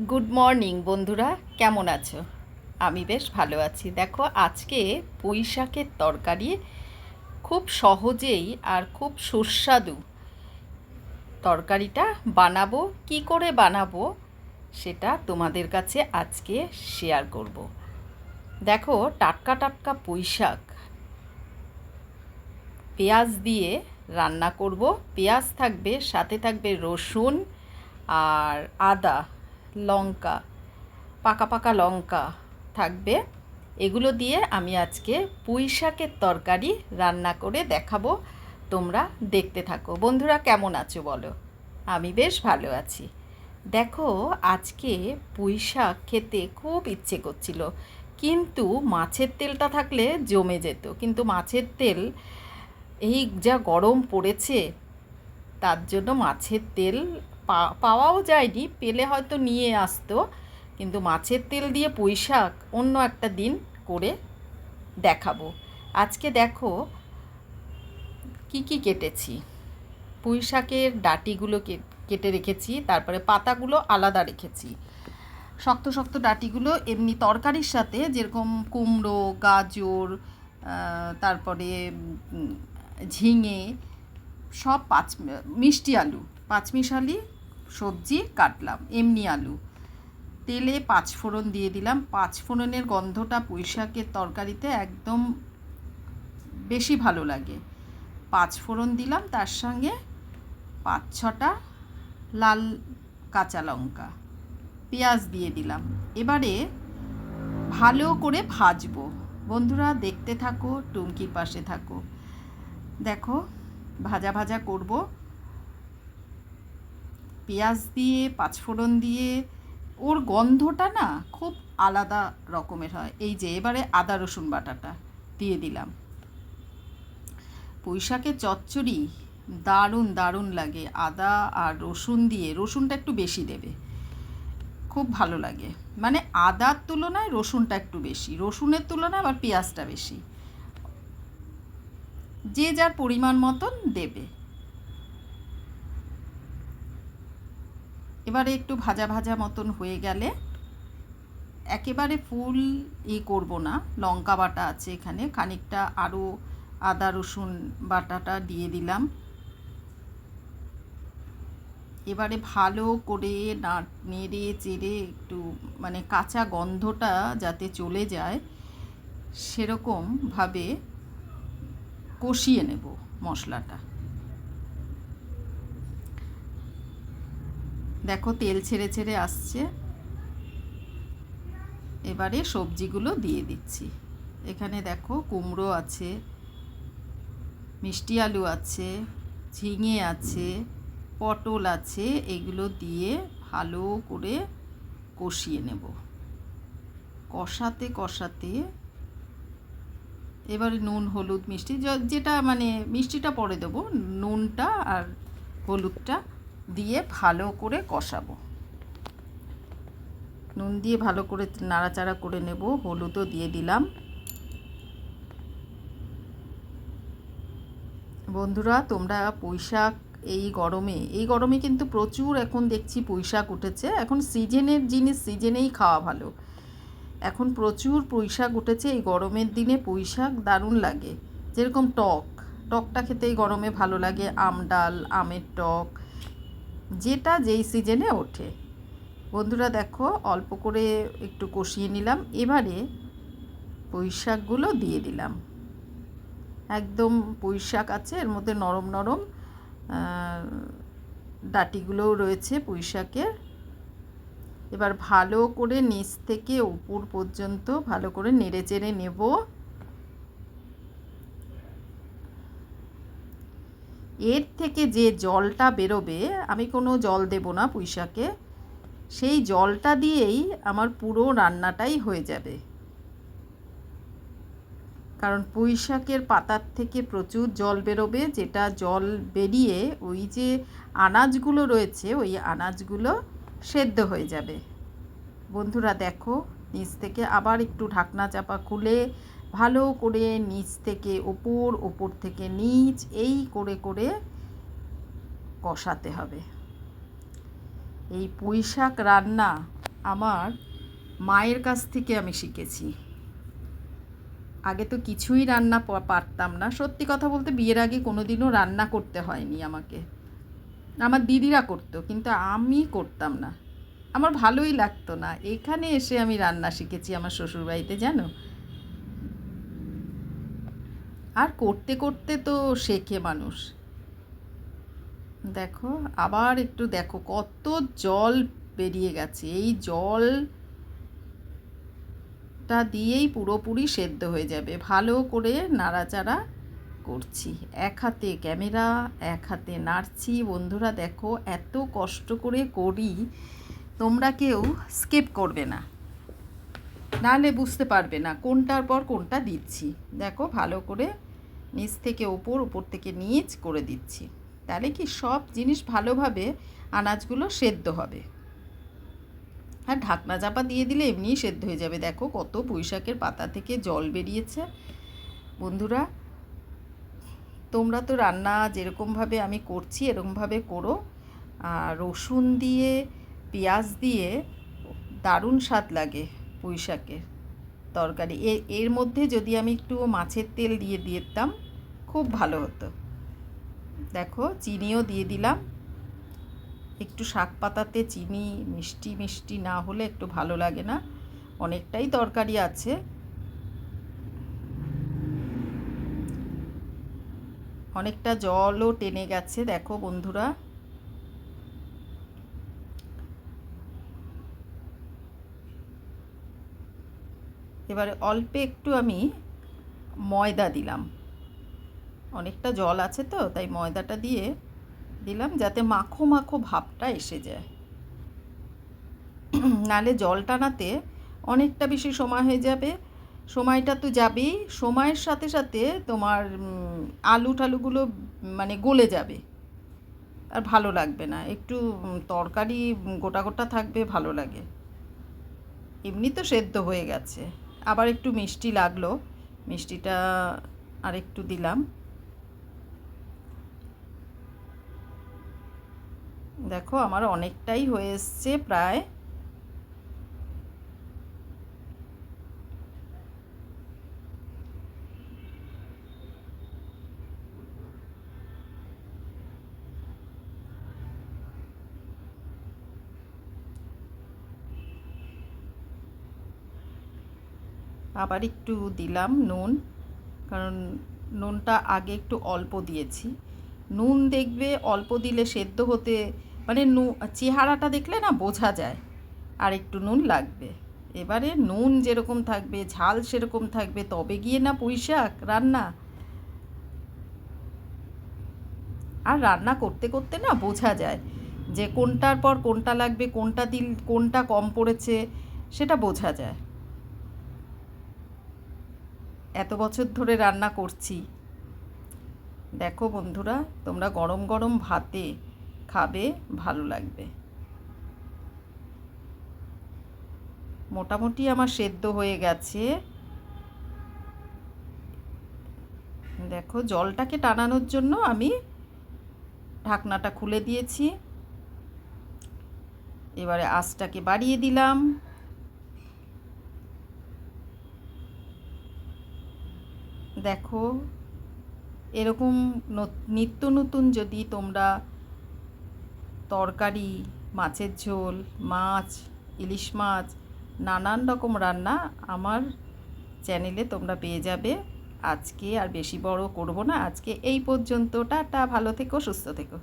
Good morning বন্ধুরা। কেমন আছো? আমি বেশ ভালো আছি। দেখো, আজকে পুঁই শাকের তরকারি খুব সহজেই আর খুব সুস্বাদু তরকারিটা বানাবো। কি করে বানাবো সেটা তোমাদের কাছে আজকে শেয়ার করব। দেখো, টাটকা টাটকা পুঁই শাক পেঁয়াজ দিয়ে রান্না করব। পেঁয়াজ থাকবে, সাথে থাকবে রসুন আর আদা। লঙ্কা, পাকা পাকা লঙ্কা থাকবে। এগুলো দিয়ে আমি আজকে পুঁই শাকের তরকারি রান্না করে দেখাবো। তোমরা দেখতে থাকো। বন্ধুরা, কেমন আছো বলো? আমি বেশ ভালো আছি। দেখো, আজকে পুঁই শাক খেতে খুব ইচ্ছে করছিল। কিন্তু মাছের তেলটা থাকলে জমে যেত। কিন্তু মাছের তেল, এই যা গরম পড়েছে, তার জন্য মাছের তেল পাওয়াও যায়নি, পেলে হয়তো নিয়ে আসতো, কিন্তু মাছের তেল দিয়ে পুঁই শাক অন্য একটা দিন করে দেখাবো। আজকে দেখো কি কি কেটেছি। পুঁই শাকের ডাটিগুলো কেটে রেখেছি, তারপরে পাতাগুলো আলাদা রেখেছি। শক্ত শক্ত ডাটিগুলো, এমনি তরকারির সাথে যেরকম কুমড়ো, গাজর তারপরে ঝিঙে, সব পাঁচ, মিষ্টি আলু, পাঁচমিশালি সবজি কাটলাম, এমনি আলু। তেলে পাঁচ ফোড়ন দিয়ে দিলাম। পাঁচ ফোড়নের গন্ধটা পুঁই শাকের তরকারিতে একদম বেশি ভালো লাগে। পাঁচ ফোড়ন দিলাম, তার সঙ্গে পাঁচ ছটা লাল কাঁচা লঙ্কা, পেঁয়াজ দিয়ে দিলাম। এবারে ভালো করে ভাজবো। বন্ধুরা, দেখতে থাকো, টুমকির পাশে থাকো। দেখো, ভাজা ভাজা করব। পেঁয়াজ দিয়ে, পাঁচফোড়ন দিয়ে, ওর গন্ধটা না খুব আলাদা রকমের হয়। এই যে, এবারে আদা রসুন বাটাটা দিয়ে দিলাম। পুঁইশাকের চচ্চড়ি দারুণ দারুণ লাগে। আদা আর রসুন দিয়ে, রসুনটা একটু বেশি দেবে। খুব ভালো লাগে। মানে আদার তুলনায় রসুনটা একটু বেশি। রসুনের তুলনায় আবার পেঁয়াজটা বেশি। যে যার পরিমাণ মতন দেবে। এবারে একটু ভাজা ভাজা মতন হয়ে গেলে একেবারে ফুল ই করব না, লঙ্কা বাটা আছে এখানে, খানিকটা আরও আদা, রসুন বাটাটা দিয়ে দিলাম। এবারে ভালো করে না, নেড়ে চেড়ে একটু মানে কাঁচা গন্ধটা যাতে চলে যায়, সেরকমভাবে কষিয়ে নেব মশলাটা। দেখো, তেল ছেড়ে ছেড়ে আসছে। এবারে সবজিগুলো দিয়ে দিচ্ছি। এখানে দেখো, কুমড়ো আছে, মিষ্টি আলু আছে, ঝিঙে আছে, পটল আছে, এগুলো দিয়ে ভালো করে কষিয়ে নেব। কষাতে কষাতে এবারে নুন, হলুদ, মিষ্টি যেটা মানে মিষ্টিটা পরে দেবো, নুনটা আর হলুদটা দিয়ে ভালো করে কষাবো। নুন দিয়ে ভালো করে নাড়াচাড়া করে নেব, হলুদও দিয়ে দিলাম। বন্ধুরা, তোমরা পুঁইশাক এই গরমে এই গরমে কিন্তু প্রচুর এখন দেখছি পুঁইশাক উঠেছে। এখন সিজনের জিনিস, সিজনেই খাওয়া ভালো। এখন প্রচুর পুঁইশাক উঠেছে, এই গরমের দিনে পুঁইশাক দারুণ লাগে। যেরকম টক, টকটা খেতে এই গরমে ভালো লাগে। আম ডাল, আমের টক যেটা যেই সিজনে ওঠে। বন্ধুরা দেখো, অল্প করে একটু কষিয়ে নিলাম। এবারে পুঁই শাকগুলো দিয়ে দিলাম। একদম পুঁই শাক আছে, এর মধ্যে নরম নরম ডাটিগুলোও রয়েছে পুঁই শাকের এবার ভালো করে নিচ থেকে উপর পর্যন্ত ভালো করে নেড়ে চেড়ে নেব। এর থেকে যে জলটা বেরোবে, আমি কোনো জল দেব না পুঁইশাকে, সেই জলটা দিয়েই আমার পুরো রান্নাটাই হয়ে যাবে। কারণ পুঁই শাকের পাতার থেকে প্রচুর জল বেরোবে, যেটা জল বেরিয়ে ওই যে আনাজগুলো রয়েছে, ওই আনাজগুলো সেদ্ধ হয়ে যাবে। বন্ধুরা দেখো, নিচ থেকে আবার একটু ঢাকনা চাপা খুলে ভালো করে নিচ থেকে ওপর ওপর থেকে নিচ, এই করে করে কষাতে হবে। এই পুঁই শাক রান্না আমার মায়ের কাছ থেকে আমি শিখেছি। আগে তো কিছুই রান্না পারতাম না। সত্যি কথা বলতে বিয়ের আগে কোনোদিনও রান্না করতে হয়নি আমাকে। আমার দিদিরা করতো, কিন্তু আমি করতাম না। আমার ভালোই লাগতো না। এখানে এসে আমি রান্না শিখেছি আমার শ্বশুরবাড়িতে, জানো? আর করতে করতে তো শেখে মানুষ। দেখো, আবার একটু দেখো, কত জল বেরিয়ে গেছে। এই জলটা দিয়েই পুরোপুরি সেদ্ধ হয়ে যাবে। ভালো করে নাড়াচাড়া করছি। এক হাতে ক্যামেরা, এক হাতে নাড়ছি। বন্ধুরা, দেখো, এত কষ্ট করে করি, তোমরা কেউ স্কিপ করবে না। নাহলে বুঝতে পারবে না কোনটার পর কোনটা দিচ্ছি। দেখো ভালো করে নিচ থেকে ওপর উপর থেকে নিচ করে দিচ্ছি। তাহলে কি সব জিনিস ভালোভাবে আনাজগুলো সেদ্ধ হবে। আর ঢাকনা চাপা দিয়ে দিলে এমনিই সেদ্ধ হয়ে যাবে। দেখো কত পুঁইশাকের পাতা থেকে জল বেরিয়েছে। বন্ধুরা, তোমরা তো রান্না যেরকমভাবে আমি করছি, এরকমভাবে করো। রসুন দিয়ে, পেঁয়াজ দিয়ে দারুণ স্বাদ লাগে। পুঁই শাকের তরকারি। এ, এর মধ্যে যদি আমি একটু মাছের তেল দিয়ে দিতাম, খুব ভালো হতো। দেখো, চিনিও দিয়ে দিলাম। একটু শাক পাতাতে চিনি, মিষ্টি মিষ্টি না হলে একটু ভালো লাগে না। অনেকটাই তরকারি আছে। অনেকটা জলও টেনে গেছে, দেখো বন্ধুরা। এবারে অল্প একটু আমি ময়দা দিলাম। অনেকটা জল আছে তো, তাই ময়দাটা দিয়ে দিলাম যাতে মাখো মাখো ভাবটা এসে যায়। নালে জল টানাতে অনেকটা বেশি সময় হয়ে যাবে। সময়টা তো যাবেই, সময়ের সাথে সাথে তোমার আলু টালুগুলো মানে গলে যাবে। আর ভালো লাগবে না। একটু তরকারি গোটা গোটা থাকবে, ভালো লাগে। এমনি তো সেদ্ধ হয়ে গেছে। আবার একটু মিষ্টি লাগল। মিষ্টিটা আর একটু দিলাম। দেখো আমার অনেকটাই হয়ে এসছে প্রায়। আবার একটু দিলাম নুন, কারণ নুনটা আগে একটু অল্প দিয়েছি। নুন দেখবে অল্প দিলে সেদ্ধ হতে মানে নু, চেহারাটা দেখলে না বোঝা যায়, আর একটু নুন লাগবে। এবারে নুন যেরকম থাকবে, ঝাল সেরকম থাকবে, তবে গিয়ে না পুঁই শাক, রান্না। আর রান্না করতে করতে না বোঝা যায় যে কোনটার পর কোনটা লাগবে, কোনটা দিল, কোনটা কম পড়েছে, সেটা বোঝা যায়। এত বছর ধরে রান্না করছি। দেখো বন্ধুরা, তোমরা গরম গরম ভাতে খাবে, ভালো লাগবে। মোটামুটি আমার সেদ্ধ হয়ে গেছে। দেখো, জলটাকে টানানোর জন্য আমি ঢাকনাটা খুলে দিয়েছি। এবারে আঁচটাকে বাড়িয়ে দিলাম। দেখো, এরকম নিত্য নতুন যদি তোমরা তরকারি, মাছের ঝোল, মাছ, ইলিশ মাছ, নানান রকম রান্না আমার চ্যানেলে তোমরা পেয়ে যাবে। আজকে আর বেশি বড় করব না। আজকে এই পর্যন্ত, টাটা, ভালো থেকো, সুস্থ থেকো।